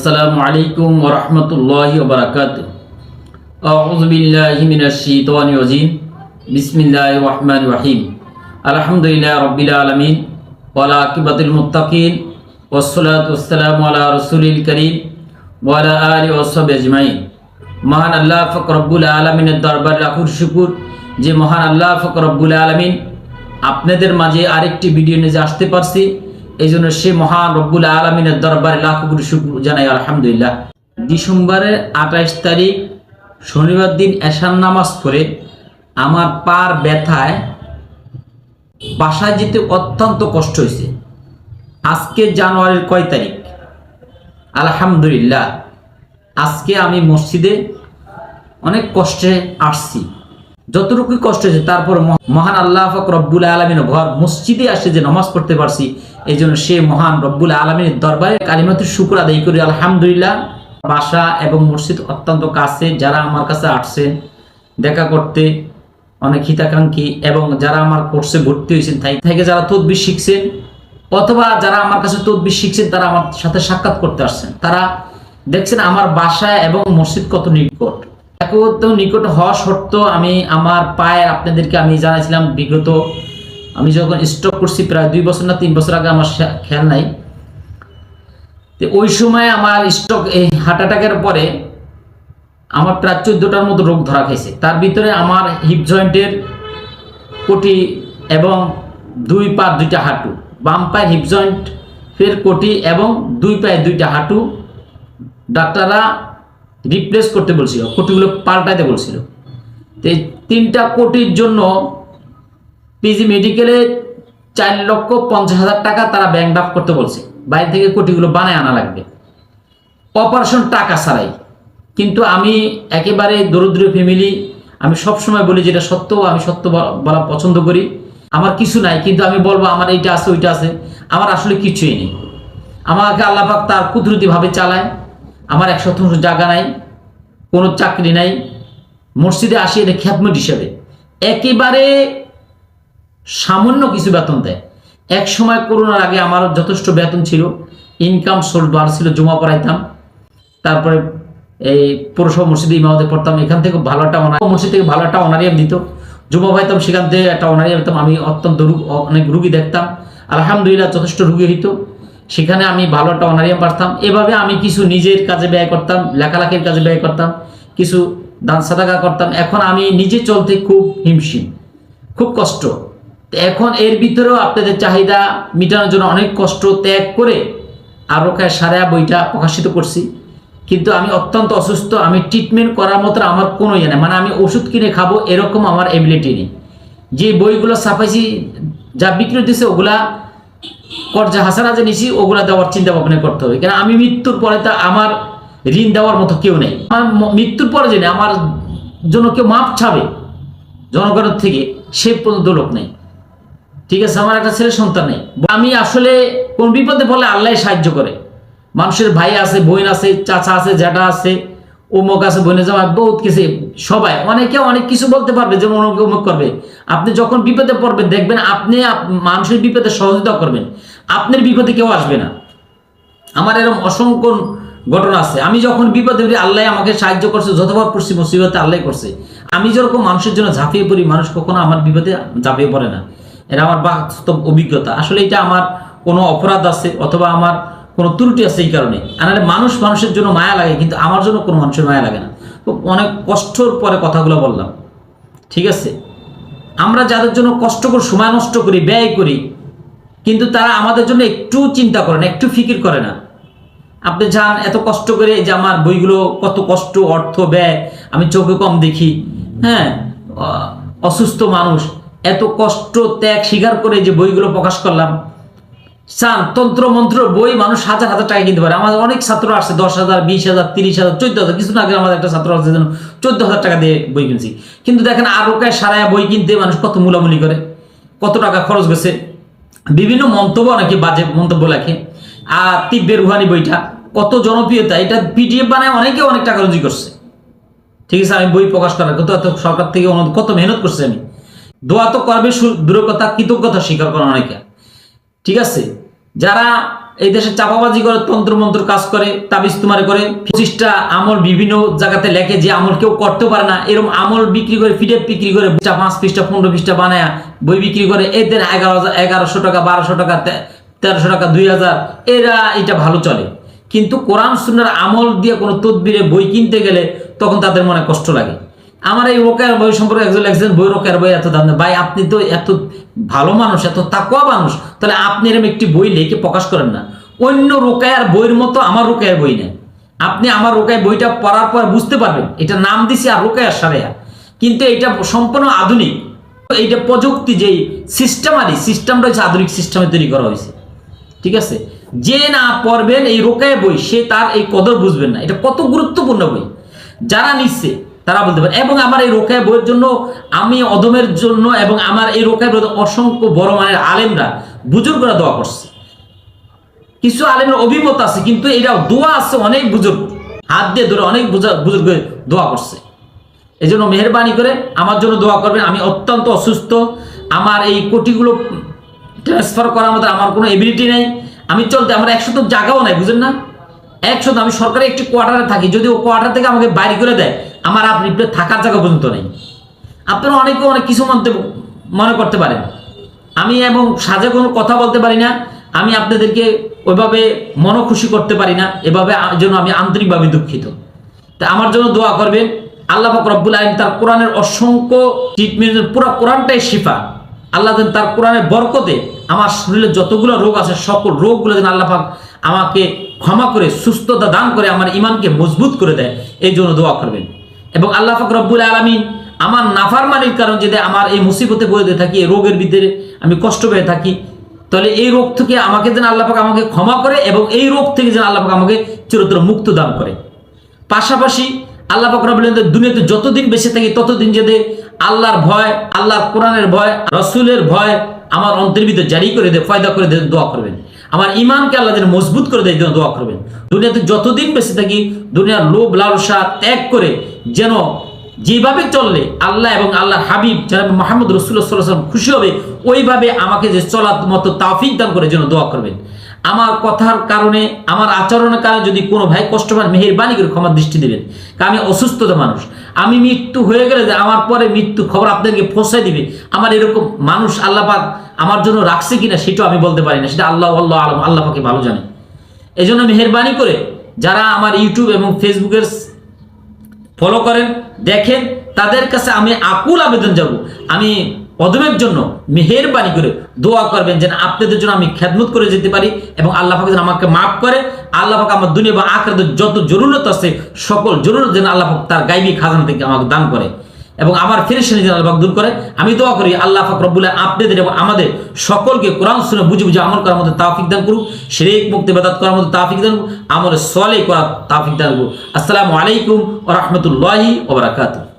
আসসালামু আলাইকুম ওয়া রাহমাতুল্লাহি ওয়া বারাকাতুহু। আউযু বিল্লাহি মিনাশ শাইতানির রাজিম। বিসমিল্লাহির রহমানির রহিম। আলহামদুলিল্লাহ রাব্বিল আলামিন। ওয়া আকিবাতুল মুত্তাকিন। ওয়াস সালাতু ওয়াস সালামু আলা রাসূলিল কারীম। ওয়া আলা আলিহি মহান আল্লাহ ফকরবুল রব্বুল আলামিনের দরবার লাখুর শুকুর যে মহান আল্লাহ ফকরবুল রব্বুল আপনাদের মাঝে আরেকটি ভিডিও নিয়ে আসতে পারছি। এই জন্য সে মহান রব্বুল আলমিনের দরবারে লাখ কোটি শুকুর জানাই, আলহামদুলিল্লাহ। ডিসেম্বরের আঠাইশ তারিখ, শনিবার দিন এশান নামাজ পড়ে আমার পার ব্যথায় বাসায় যেতে অত্যন্ত কষ্ট হয়েছে। আজকে জানুয়ারির কয় তারিখ? আলহামদুলিল্লাহ। আজকে আমি মসজিদে অনেক কষ্টে আসছি। যতটুকু কষ্ট হয়েছে, তারপর মহান আল্লাহ ফাক রব্বুল আলমিনের ঘর মসজিদে আসে যে নামাজ পড়তে পারছি এই জন্য সে মহান রব্বুল আলমিনের দরবারে কালিমাতুর শুকুর আদায় করি। আলহামদুলিল্লাহ, বাসা এবং মসজিদ অত্যন্ত কাছে, যারা আমার কাছে আসছেন দেখা করতে অনেক হিতাকাঙ্ক্ষী, এবং যারা আমার কোর্সে ভর্তি হয়েছেন, তাই থেকে যারা তদবির শিখছেন, অথবা যারা আমার কাছে তদবির শিখছেন, তারা আমার সাথে সাক্ষাৎ করতে আসছেন। তারা দেখছেন আমার বাসা এবং মসজিদ কত নিকট। একত নিকট হওয়া সত্ত্বেও আমি আমার পায়ের আপনাদেরকে আমি জানাইছিলাম বিগত, আমি যখন স্টক করছি প্রায় দুই বছর না তিন বছর আগে আমার খেয়াল নাই। তো ওই সময় আমার স্টক এই হার্ট অ্যাটাকের পরে আমার প্রায় চোদ্দটার মতো রোগ ধরা খাইছে। তার ভিতরে আমার হিপ জয়েন্টের কোটি এবং দুই পা দুইটা হাঁটু, বাম পায়ের হিপ জয়েন্ট ফের কোটি এবং দুই পায়ে দুইটা হাঁটু। ডাক্তাররা রিপ্লেস করতে বলছিল কোটিগুলো পাল্টাইতে বলছিল। তো এই তিনটা কোটির জন্য পিজি মেডিকেলে চার লক্ষ পঞ্চাশ হাজার টাকা তারা ব্যাংক ড্রাফট করতে বলছে। বাইরে থেকে কোটিগুলো বানায় আনা লাগবে। অপারেশন টাকা ছাড়াই। কিন্তু আমি একেবারে দরিদ্র ফ্যামিলি আমি সব সময় বলি যেটা সত্য, আমি সত্য বলা পছন্দ করি। আমার কিছু নাই, কিন্তু আমি বলব আমার এইটা আছে, ওইটা আছে। আমার আসলে কিছুই নেই। আমাকে আল্লাপাক তার কুদরতিভাবে চালায়। আমার এক শতাংশ জায়গা নাই, কোনো চাকরি নাই, মসজিদে আসি এটা খ্যাতমত হিসাবে। একেবারে সামান্য কিছু বেতন দেয়। এক সময় করোনার আগে আমার যথেষ্ট বেতন ছিল ইনকাম সোর্স বার ছিল, জমা পড়াইতাম তারপরে এই পৌরসভা মসজিদে ইমামতে পড়তাম, এখান থেকে ভালো একটা অনার মসজিদ থেকে ভালো একটা অনারিয়াম দিত। জমা পাইতাম, সেখান থেকে একটা অনারিয়াম দিতাম আমি অত্যন্ত অনেক রুগী দেখতাম। আলহামদুলিল্লাহ যথেষ্ট রুগী হইতো। সেখানে আমি ভালো একটা অনারিয়াম পারতাম। এভাবে আমি কিছু নিজের কাজে ব্যয় করতাম, লেখালেখির কাজে ব্যয় করতাম, কিছু দান সাদাকা করতাম। এখন আমি নিজে চলতে খুব হিমশিম, খুব কষ্ট। এখন এর ভিতরেও আপনাদের চাহিদা মেটানোর জন্য অনেক কষ্ট ত্যাগ করে আরোকায় সারা বইটা প্রকাশিত করছি। কিন্তু আমি অত্যন্ত অসুস্থ, আমি ট্রিটমেন্ট করার মতো আমার কোনো ইয়ে নেই। মানে আমি ওষুধ কিনে খাব এরকম আমার এবিলিটি নেই। যে বইগুলো ছাপাইছি, যা বিক্রি দিছে ওগুলা কর্জা হাসানা যে নিছি, ওগুলা দেওয়ার চিন্তা ভাবনা করতে হবে। কেন? আমি মৃত্যুর পরে তা আমার ঋণ দেওয়ার মতো কেউ নেই। আমার মৃত্যুর পরে জেনে আমার জন্য কেউ মাপ ছাবে জনগণের থেকে সে পর্যন্ত লোক নেই। ঠিক আছে, আমার একটা ছেলে সন্তান নেই। আমি আসলে কোন বিপদে পড়লে আল্লাহ সাহায্য করে। মানুষের ভাই আছে, বোন আছে, চাচা আছে, জ্যাঠা আছে। অমুক আছে বোনের জামা বহুত কিছু। সবাই, অনেকে অনেক কিছু বলতে পারবে, যেমন অমুক অমুক করবে। আপনি যখন বিপদে পড়বেন, দেখবেন আপনি মানুষের বিপদে সহযোগিতা করবেন। আপনার বিপদে কেউ আসবে না। আমার এরকম অসংখ্য ঘটনা আছে। আমি যখন বিপদে পড়ি, আল্লাহ আমাকে সাহায্য করছে, যতবার পড়ছি, মুসিবতে আল্লাহ করছে। আমি যেরকম মানুষের জন্য ঝাঁপিয়ে পড়ি, মানুষ কখনো আমার বিপদে ঝাঁপিয়ে পড়ে না। এটা আমার বাস্তব অভিজ্ঞতা। আসলে এটা আমার কোনো অপরাধ আছে, অথবা আমার কোনো ত্রুটি আছে এই কারণে। আনারে মানুষ মানুষের জন্য মায়া লাগে, কিন্তু আমার জন্য কোনো মানুষের মায়া লাগে না। তো অনেক কষ্টর পরে কথাগুলো বললাম। ঠিক আছে? আমরা যাদের জন্য কষ্ট করে, সময় নষ্ট করি, ব্যয় করি, কিন্তু তারা আমাদের জন্য একটু চিন্তা করে না, একটু ফিকির করে না। আপনি যান, এত কষ্ট করে যে আমার বইগুলো কত কষ্ট, অর্থ, ব্যয়, আমি চোখে কম দেখি হ্যাঁ? অসুস্থ মানুষ, এত কষ্ট, ত্যাগ, স্বীকার করে যে বইগুলো প্রকাশ করলাম চান তন্ত্র মন্ত্র বই মানুষ হাজার হাজার টাকা কিনতে পারে। আমাদের অনেক ছাত্র আসছে দশ হাজার, বিশ হাজার, তিরিশ হাজার, চোদ্দ হাজার। কিছুদিন আগে আমাদের একটা ছাত্র আসছে যেন চোদ্দ হাজার টাকা দিয়ে বই কিনছি। কিন্তু দেখেন, আরোকায় সারায় বই কিনতে মানুষ কত মূলামূলি করে, কত টাকা খরচ গেছে বিভিন্ন মন্তব্য অনেকে বাজে মন্তব্য লেখে। আর তিব্বের রুহানি বইটা কত জনপ্রিয়তা, এটা পিডিএফ বানায় অনেকে অনেক টাকা রুজি করছে। ঠিক আছে, আমি বই প্রকাশ করার কত এত সরকার থেকে কত মেহনত করছে আমি। দোয়া তো করবে কথা কৃতজ্ঞতা স্বীকার করা অনেকে। ঠিক আছে যারা এই দেশে চাপাবাজি করে তন্ত্র মন্ত্র কাজ করে, তাবিজ তুমারে করে, পঁচিশটা আমল বিভিন্ন জায়গাতে লেখে যে আমল কেউ করতে পারে না। এরকম আমল বিক্রি করে পিডিএফ বিক্রি করে পাঁচ পৃষ্ঠা, পনেরো পৃষ্ঠা বানায় বই বিক্রি করে এদের এগারো এগারোশো টাকা, বারোশো টাকা তেরোশো টাকা, দুই হাজার, এরা এটা ভালো চলে। কিন্তু কোরআন, সুন্নার আমল দিয়ে কোনো তদবিরে বই কিনতে গেলে তখন তাদের মনে কষ্ট লাগে। আমার এই রোকেয়ার বই সম্পর্কে একজন একজন বই রোকেয়ার বই এত দাম। ভাই, আপনি তো এত ভালো মানুষ, এত তাকুয়া মানুষ, তাহলে আপনি এরকম একটি বই লিখে প্রকাশ করেন না। অন্য রোকায়ার বইয়ের মতো আমার রোকায়ার বই নেই। আপনি আমার রোকায় বইটা পড়ার পর বুঝতে পারবেন, এটা নাম দিছি আর রোকায়ার সারেয়া কিন্তু এটা সম্পূর্ণ আধুনিক। এইটা প্রযুক্তি যেই সিস্টেমারি সিস্টেমটা হচ্ছে আধুনিক সিস্টেমে তৈরি করা হয়েছে। ঠিক আছে? যে না পড়বেন এই রোকায় বই, সে তার এই কদর বুঝবেন না। এটা কত গুরুত্বপূর্ণ বই। যারা নিচ্ছে তারা বলতে পারে। এবং আমার এই রোকায় বইয়ের জন্য আমি অদমের জন্য এবং আমার এই রোকায় বইয়ের অসংখ্য বড় মানের আলেমরা বুজুর্গরা দোয়া করছে। কিছু আলেমের অভিমত আছে, কিন্তু এটা দোয়া আছে অনেক বুজুর্গ। হাত দিয়ে ধরে অনেক বুজা- বুজুর্গ দোয়া করছে। এই জন্য মেহরবানি করে আমার জন্য দোয়া করবেন। আমি অত্যন্ত অসুস্থ। আমার এই কোটিগুলো ট্রান্সফার করার মতো আমার কোনো এবিলিটি নেই। আমি চলতে আমার একশো তো জায়গাও নাই, বুঝেন না? একশো আমি সরকারি একটি কোয়ার্টারে থাকি। যদি ও কোয়ার্টার থেকে আমাকে বাইরে করে দেয় আমার আপনি থাকার জায়গা পর্যন্ত নেই। আপনারা অনেকে অনেক কিছু মানতে মনে করতে পারেন। আমি এবং সাজে কোনো কথা বলতে পারি না। আমি আপনাদেরকে ওইভাবে মন খুশি করতে পারি না। এভাবে জন্য আমি আন্তরিকভাবে দুঃখিত। তা আমার জন্য দোয়া করবেন। আল্লাহ রব্বুল আলম তার কোরআনের অসংখ্য ট্রিটমেন্ট পুরো কোরআনটাই শিফা। আল্লাহ যেন তার কোরআনের বরকতে আমার শরীরে যতগুলো রোগ আছে, সকল রোগগুলো যেন আল্লাহ আমাকে ক্ষমা করে, সুস্থতা দান করে, আমার ইমানকে মজবুত করে দেয়। এই জন্য দোয়া করবেন। এবং আল্লাহ পাক রব্বুল আলমিন আমার নাফারমানির কারণ যদি আমার এই মুসিবতে পড়ে থাকি, এই রোগের ভিতরে আমি কষ্ট পেয়ে থাকি, তাহলে এই রোগ থেকে আমাকে যেন আল্লাহ পাক আমাকে ক্ষমা করে এবং এই রোগ থেকে যেন আল্লাহ পাক আমাকে চিরতর মুক্ত দান করে। পাশাপাশি আল্লাহ পাক রব্বুল আলামিন দুনিয়াতে যতদিন বেঁচে থাকি, ততদিন যাতে আল্লাহর ভয়, আল্লাহর কোরআনের ভয়, রসুলের ভয় আমার অন্তরের ভিতরে জারি করে দেয়, ফয়দা করে দেয়, দোয়া করবেন। আমার ইমানকে আল্লাহ যেন মজবুত করে দেয় যেন দোয়া করবেন। দুনিয়াতে যতদিন বেঁচে থাকি, দুনিয়ার লোভ, লালসা ত্যাগ করে যেন যেভাবে চললে আল্লাহ এবং আল্লাহর হাবিব যারা মোহাম্মদ রসুল্লাহ খুশি হবে, ওইভাবে আমাকে যে চলার মতো তাফিক দান করে যেন দোয়া করবেন। আমার কথার কারণে, আমার আচরণের কারণে যদি কোনো ভাই কষ্ট পান মেহেরবানি করে ক্ষমার দৃষ্টি দেবেন আমি অসুস্থতা মানুষ। আমি মৃত্যু হয়ে গেলে যে আমার পরে মৃত্যু খবর আপনাদেরকে পৌঁছায় দিবে, আমার এরকম মানুষ আল্লাহ পাক আমার জন্য রাখছে কিনা সেটাও আমি বলতে পারি না। সেটা আল্লাহ আল্লাহ আলম, আল্লাহ পাকে ভালো জানে। এই জন্য মেহরবানি করে যারা আমার ইউটিউব এবং ফেসবুকের ফলো করেন, দেখেন, তাদের কাছে আমি আকুল আবেদন যাব আমি অদমের জন্য মেহেরবানি করে দোয়া করবেন যেন আপনাদের জন্য আমি খেদমত করে যেতে পারি এবং আল্লাহ পাক যেন আমাকে মাফ করে। আল্লাহ পাক আমার দুনিয়া বা আখরাতের যত জরুরত আছে, সকল জরুরত যেন আল্লাহ পাক তার গাইবী খাজানা থেকে আমাকে দান করে এবং আমার ফেরেশানি যেন আল্লাহ দূর করে। আমি দোয়া করি, আল্লাহ পাক রব্বুল আলামিন আপনাদের এবং আমাদের সকলকে কোরআন শুনে বুঝে বুঝে আমল করার মধ্যে তাওফিক দান করুক, শিরিক মুক্তি বেদাত করার মধ্যে তাওফিক দান করুক, আমলে সলে করার তাওফিক দান করুক। আসসালামু আলাইকুম ওয়া রাহমাতুল্লাহি ওয়া বারাকাতুহু।